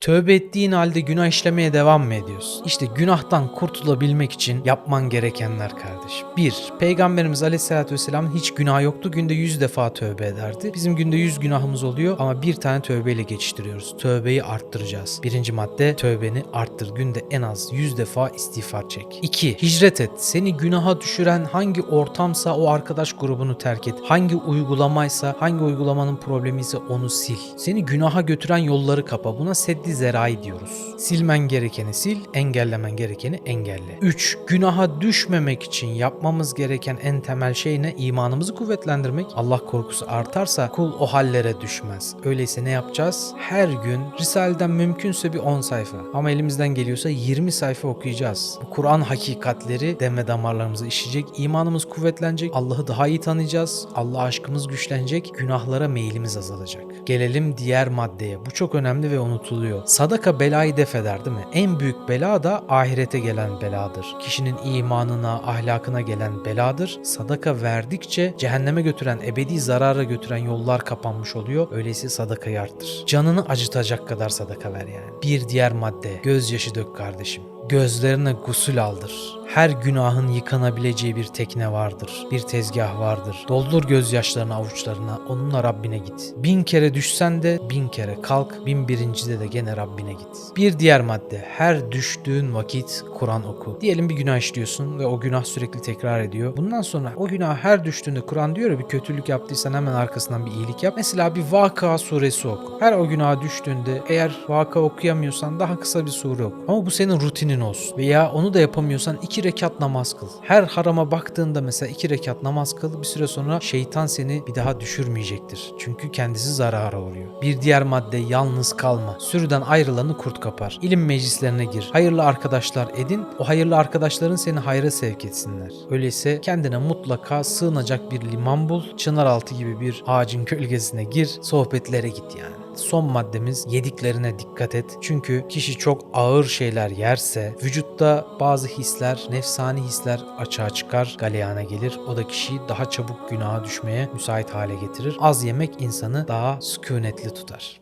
Tövbe ettiğin halde günah işlemeye devam mı ediyorsun? İşte günahtan kurtulabilmek için yapman gerekenler kardeşim. 1. Peygamberimiz Aleyhisselatü Vesselam hiç günah yoktu. Günde 100 defa tövbe ederdi. Bizim günde 100 günahımız oluyor ama bir tane tövbeyle geçiştiriyoruz. Tövbeyi arttıracağız. Birinci madde tövbeni arttır. Günde en az 100 defa istiğfar çek. 2. Hicret et. Seni günaha düşüren hangi ortamsa o arkadaş grubunu terk et. Hangi uygulamaysa, hangi uygulamanın problemi ise onu sil. Seni günaha götüren yolları kapa. Buna seddi zerai diyoruz. Silmen gerekeni sil, engellemen gerekeni engelle. 3. Günaha düşmemek için yapmamız gereken en temel şey ne? İmanımızı kuvvetlendirmek. Allah korkusu artarsa kul o hallere düşmez. Öyleyse ne yapacağız? Her gün Risale'den mümkünse bir 10 sayfa ama elimizden geliyorsa 20 sayfa okuyacağız. Bu Kur'an hakikatleri deme damarlarımıza işleyecek, imanımız kuvvetlenecek, Allah'ı daha iyi tanıyacağız, Allah aşkımız güçlenecek, günahlara meyilimiz azalacak. Gelelim diğer maddeye. Bu çok önemli ve unutuluyor. Sadaka belayı def eder değil mi? En büyük bela da ahirete gelen beladır. Kişinin imanına, ahlakına gelen beladır. Sadaka verdikçe cehenneme götüren, ebedi zarara götüren yollar kapanmış oluyor. Öyleyse sadakayı arttır. Canını acıtacak kadar sadaka ver yani. Bir diğer madde. Gözyaşı dök kardeşim. Gözlerine gusül aldır. Her günahın yıkanabileceği bir tekne vardır. Bir tezgah vardır. Doldur gözyaşlarını avuçlarına. Onunla Rabbine git. Bin kere düşsen de bin kere kalk. Bin birincide de gene Rabbine git. Bir diğer madde. Her düştüğün vakit Kur'an oku. Diyelim bir günah işliyorsun ve o günah sürekli tekrar ediyor. Bundan sonra o günah her düştüğünde Kur'an diyor ya bir kötülük yaptıysan hemen arkasından bir iyilik yap. Mesela bir vaka suresi oku. Her o günaha düştüğünde eğer vaka okuyamıyorsan daha kısa bir sure oku. Ama bu senin rutinin olsun. Veya onu da yapamıyorsan iki rekat namaz kıl. Her harama baktığında mesela iki rekat namaz kıl bir süre sonra şeytan seni bir daha düşürmeyecektir. Çünkü kendisi zarara uğruyor. Bir diğer madde yalnız kalma. Sürüden ayrılanı kurt kapar. İlim meclislerine gir. Hayırlı arkadaşlar edin. O hayırlı arkadaşların seni hayra sevk etsinler. Öyleyse kendine mutlaka sığınacak bir liman bul. Çınaraltı gibi bir ağacın gölgesine gir. Sohbetlere git yani. Son maddemiz yediklerine dikkat et. Çünkü kişi çok ağır şeyler yerse vücutta bazı hisler, nefsani hisler açığa çıkar, galeyana gelir. O da kişiyi daha çabuk günaha düşmeye müsait hale getirir. Az yemek insanı daha sükunetli tutar.